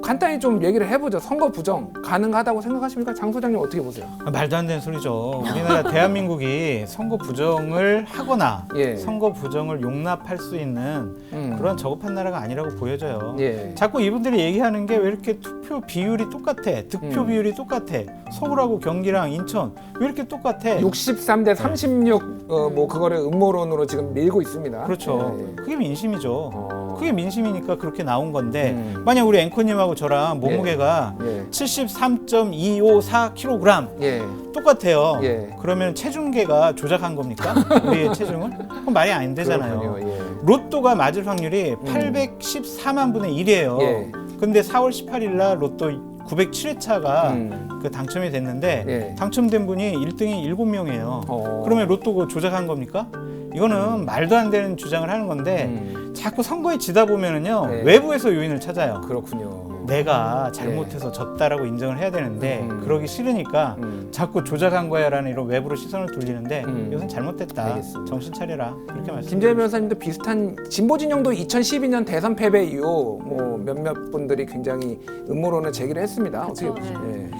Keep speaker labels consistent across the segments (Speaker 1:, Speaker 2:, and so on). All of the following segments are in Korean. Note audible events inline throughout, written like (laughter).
Speaker 1: 뭐 간단히 좀 얘기를 해보죠. 선거 부정 가능하다고 생각하십니까? 장 소장님 어떻게 보세요?
Speaker 2: 아, 말도 안 되는 소리죠. 우리나라 대한민국이 선거 부정을 하거나
Speaker 1: 예.
Speaker 2: 선거 부정을 용납할 수 있는
Speaker 1: 음.
Speaker 2: 그런 저급한 나라가 아니라고 보여져요.
Speaker 1: 예.
Speaker 2: 자꾸 이분들이 얘기하는 게 왜 이렇게 투표 비율이 똑같아? 득표
Speaker 1: 음.
Speaker 2: 비율이 똑같아? 서울하고 경기랑 인천 왜 이렇게 똑같아?
Speaker 1: 63 대 36, 어, 뭐 그거를 음모론으로 지금 밀고 있습니다.
Speaker 2: 그렇죠.
Speaker 1: 예, 예.
Speaker 2: 그게 민심이죠.
Speaker 1: 어.
Speaker 2: 그게 민심이니까 그렇게 나온 건데
Speaker 1: 음.
Speaker 2: 만약 우리 앵커님하고 저랑 몸무게가
Speaker 1: 예.
Speaker 2: 73.254kg
Speaker 1: 예.
Speaker 2: 똑같아요.
Speaker 1: 예.
Speaker 2: 그러면 체중계가 조작한 겁니까? (laughs) 우리의 체중을? 그건 말이 안 되잖아요.
Speaker 1: 그렇군요. 예.
Speaker 2: 로또가 맞을 확률이 814만 분의 1이에요.
Speaker 1: 예.
Speaker 2: 근데 4월 18일 날 로또 907회차가
Speaker 1: 음.
Speaker 2: 그 당첨이 됐는데
Speaker 1: 예.
Speaker 2: 당첨된 분이 1등이 7명이에요.
Speaker 1: 어.
Speaker 2: 그러면 로또 그 조작한 겁니까? 이거는 말도 안 되는 주장을 하는 건데
Speaker 1: 음.
Speaker 2: 자꾸 선거에 지다 보면은요
Speaker 1: 네.
Speaker 2: 외부에서 요인을 찾아요.
Speaker 1: 그렇군요.
Speaker 2: 내가 잘못해서 졌다라고 인정을 해야 되는데
Speaker 1: 음.
Speaker 2: 그러기 싫으니까
Speaker 1: 음.
Speaker 2: 자꾸 조작한 거야라는 이런 외부로 시선을 돌리는데
Speaker 1: 음.
Speaker 2: 이것은 잘못됐다.
Speaker 1: 알겠습니다.
Speaker 2: 정신 차려라. 그렇게 말씀.
Speaker 1: 김재현 변호사님도 비슷한 진보 진영도 2012년 대선 패배 이후 뭐 몇몇 분들이 굉장히 음모론을 제기를 했습니다.
Speaker 3: 그쵸,
Speaker 1: 어떻게 보세요? 예.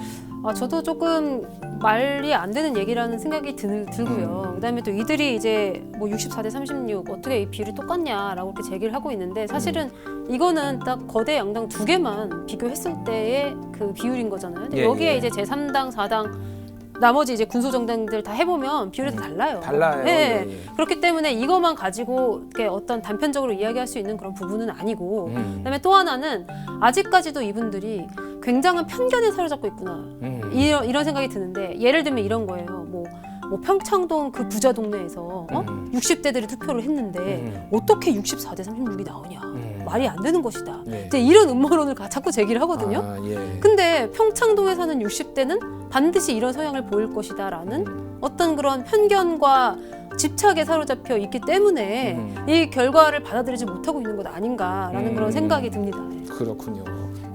Speaker 3: 아, 저도 조금 말이 안 되는 얘기라는 생각이 들, 들고요.
Speaker 1: 음.
Speaker 3: 그다음에 또 이들이 이제 뭐 64대 36 어떻게 이 비율이 똑같냐라고 이렇게 제기를 하고 있는데 사실은
Speaker 1: 음.
Speaker 3: 이거는 딱 거대 양당 두 개만 비교했을 때의 그 비율인 거잖아요. 근데
Speaker 1: 예,
Speaker 3: 여기에
Speaker 1: 예.
Speaker 3: 이제 제3당, 4당 나머지 이제 군소 정당들 다 해보면 비율이 다 달라요.
Speaker 1: 달라요.
Speaker 3: 예.
Speaker 1: 예, 예.
Speaker 3: 그렇기 때문에 이것만 가지고 이렇게 어떤 단편적으로 이야기할 수 있는 그런 부분은 아니고
Speaker 1: 음.
Speaker 3: 그다음에 또 하나는 아직까지도 이분들이 굉장한 편견에 사로잡고 있구나
Speaker 1: 음.
Speaker 3: 이런, 이런 생각이 드는데 예를 들면 이런 거예요 뭐, 뭐 평창동 그 부자 동네에서 어?
Speaker 1: 음.
Speaker 3: 60대들이 투표를 했는데
Speaker 1: 음.
Speaker 3: 어떻게 64대 36이 나오냐
Speaker 1: 음.
Speaker 3: 말이 안 되는 것이다
Speaker 1: 예.
Speaker 3: 이제 이런 음모론을 가- 자꾸 제기를 하거든요
Speaker 1: 아, 예.
Speaker 3: 근데 평창동에 사는 60대는 반드시 이런 성향을 보일 것이다 라는
Speaker 1: 음.
Speaker 3: 어떤 그런 편견과 집착에 사로잡혀 있기 때문에
Speaker 1: 음.
Speaker 3: 이 결과를 받아들이지 못하고 있는 것 아닌가라는
Speaker 1: 음.
Speaker 3: 그런 생각이 듭니다.
Speaker 1: 그렇군요.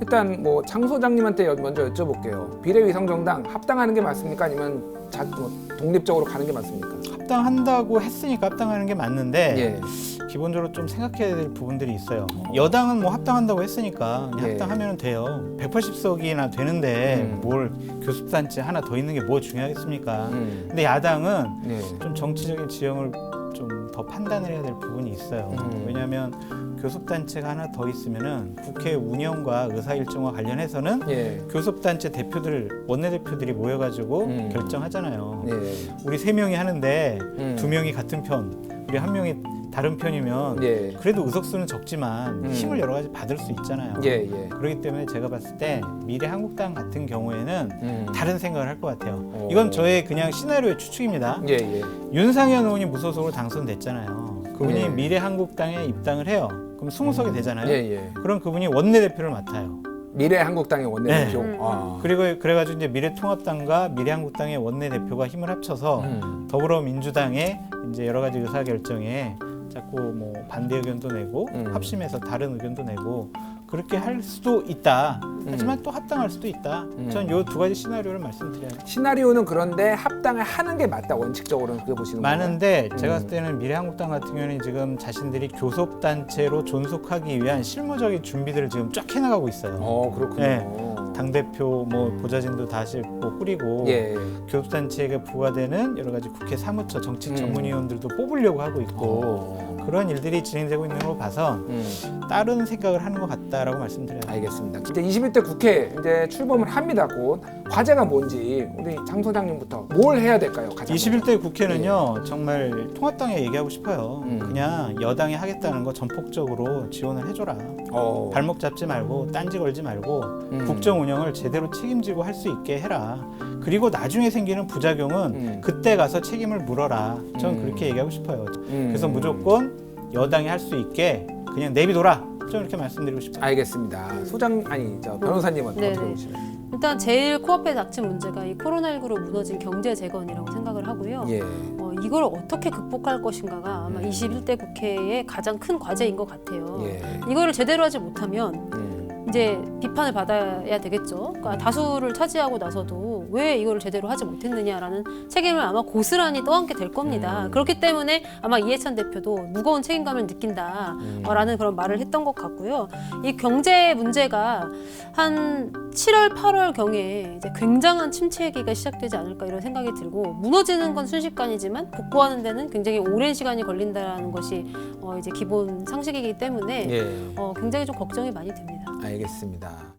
Speaker 1: 일단 뭐 장 소장님한테 여- 먼저 여쭤볼게요. 비례위성정당 합당하는 게 맞습니까? 아니면 자, 뭐 독립적으로 가는 게 맞습니까?
Speaker 2: 합당한다고 했으니까 합당하는 게 맞는데
Speaker 1: 예.
Speaker 2: 기본적으로 좀 생각해야 될 부분들이 있어요. 여당은 뭐 합당한다고 했으니까
Speaker 1: 예.
Speaker 2: 합당하면 돼요. 180석이나 되는데
Speaker 1: 음.
Speaker 2: 뭘 교섭단체 하나 더 있는 게 뭐 중요하겠습니까?
Speaker 1: 음.
Speaker 2: 근데 야당은
Speaker 1: 예.
Speaker 2: 좀 정치적인 지형을 좀 더 판단을 해야 될 부분이 있어요.
Speaker 1: 음.
Speaker 2: 왜냐하면 교섭단체가 하나 더 있으면은 국회 운영과 의사 일정과 관련해서는
Speaker 1: 예.
Speaker 2: 교섭단체 대표들 원내대표들이 모여가지고
Speaker 1: 음.
Speaker 2: 결정하잖아요.
Speaker 1: 예.
Speaker 2: 우리 세 명이 하는데
Speaker 1: 음.
Speaker 2: 두 명이 같은 편, 우리 한 명이 다른 편이면
Speaker 1: 예.
Speaker 2: 그래도 의석수는 적지만
Speaker 1: 음.
Speaker 2: 힘을 여러 가지 받을 수 있잖아요.
Speaker 1: 예. 예.
Speaker 2: 그렇기 때문에 제가 봤을 때 미래 한국당 같은 경우에는
Speaker 1: 음.
Speaker 2: 다른 생각을 할 것 같아요.
Speaker 1: 어.
Speaker 2: 이건 저의 그냥 시나리오의 추측입니다.
Speaker 1: 예. 예.
Speaker 2: 윤상현 의원이 무소속으로 당선됐잖아요. 그분이
Speaker 1: 네.
Speaker 2: 미래 한국당에 입당을 해요. 그럼 20석이 되잖아요.
Speaker 1: 예. 예.
Speaker 2: 그럼 그분이 원내대표를 맡아요.
Speaker 1: 미래 한국당의 원내대표.
Speaker 3: 네.
Speaker 1: 아.
Speaker 2: 그리고 그래가지고 이제 미래통합당과 미래한국당의 원내대표가 힘을 합쳐서
Speaker 1: 음.
Speaker 2: 더불어민주당의 이제 여러 가지 의사 결정에 자꾸 뭐 반대 의견도 내고
Speaker 1: 음.
Speaker 2: 합심해서 다른 의견도 내고 그렇게 할 수도 있다. 하지만 또 합당할 수도 있다.
Speaker 1: 음.
Speaker 2: 전요 두 가지 시나리오를 말씀드려요.
Speaker 1: 시나리오는 그런데 합당을 하는 게 맞다. 원칙적으로는 그게 보시는 거예요.
Speaker 2: 많은데 제가
Speaker 1: 음.
Speaker 2: 봤을 때는 미래한국당 같은 경우는 지금 자신들이 교섭단체로 존속하기 위한 실무적인 준비들을 지금 쫙 해나가고 있어요.
Speaker 1: 어, 그렇군요.
Speaker 2: 네. 당 대표 뭐 보좌진도 다시 뭐 꾸리고
Speaker 1: 예.
Speaker 2: 교섭단체에게 부과되는 여러 가지 국회 사무처 정책
Speaker 1: 음.
Speaker 2: 전문위원들도 뽑으려고 하고 있고
Speaker 1: 어.
Speaker 2: 그런 일들이 진행되고 있는 걸 봐서
Speaker 1: 음.
Speaker 2: 다른 생각을 하는 것 같다라고 말씀드려요.
Speaker 1: 알겠습니다. 이제 21대 국회 이제 출범을 합니다. 곧 과제가 뭔지 우리 장 소장님부터 뭘 해야 될까요? 가장
Speaker 2: 21대 국회는요 정말 통합당에 얘기하고 싶어요.
Speaker 1: 음.
Speaker 2: 그냥 여당이 하겠다는 거 전폭적으로 지원을 해줘라.
Speaker 1: 어.
Speaker 2: 발목 잡지 말고 딴지 걸지 말고
Speaker 1: 음.
Speaker 2: 국정 운영을 제대로 책임지고 할 수 있게 해라. 그리고 나중에 생기는 부작용은
Speaker 1: 음.
Speaker 2: 그때 가서 책임을 물어라. 전
Speaker 1: 음.
Speaker 2: 그렇게 얘기하고 싶어요.
Speaker 1: 음.
Speaker 2: 그래서 무조건 여당이 할 수 있게 그냥 내비둬라. 전 이렇게 말씀드리고 싶어요.
Speaker 1: 알겠습니다. 소장 아니 저 변호사님은
Speaker 3: 네네.
Speaker 1: 어떻게 보시나요?
Speaker 3: 일단 제일 코앞에 닥친 문제가 이 코로나19로 무너진 경제 재건이라고 생각을 하고요.
Speaker 1: 예.
Speaker 3: 어, 이걸 어떻게 극복할 것인가가 아마
Speaker 1: 음.
Speaker 3: 21대 국회의 가장 큰 과제인 것 같아요.
Speaker 1: 예.
Speaker 3: 이거를 제대로 하지 못하면
Speaker 1: 음.
Speaker 3: 이제 비판을 받아야 되겠죠. 그러니까 다수를 차지하고 나서도 왜 이거를 제대로 하지 못했느냐라는 책임을 아마 고스란히 떠안게 될 겁니다.
Speaker 2: 음.
Speaker 3: 그렇기 때문에 아마 이해찬 대표도 무거운 책임감을 느낀다라는 그런 말을 했던 것 같고요. 이 경제 문제가 한 7월, 8월 경에 이제 굉장한 침체기가 시작되지 않을까 이런 생각이 들고 무너지는 건 순식간이지만 복구하는 데는 굉장히 오랜 시간이 걸린다는 것이 어 이제 기본 상식이기 때문에
Speaker 1: 예,
Speaker 3: 어 굉장히 좀 걱정이 많이 됩니다.
Speaker 1: 알겠습니다.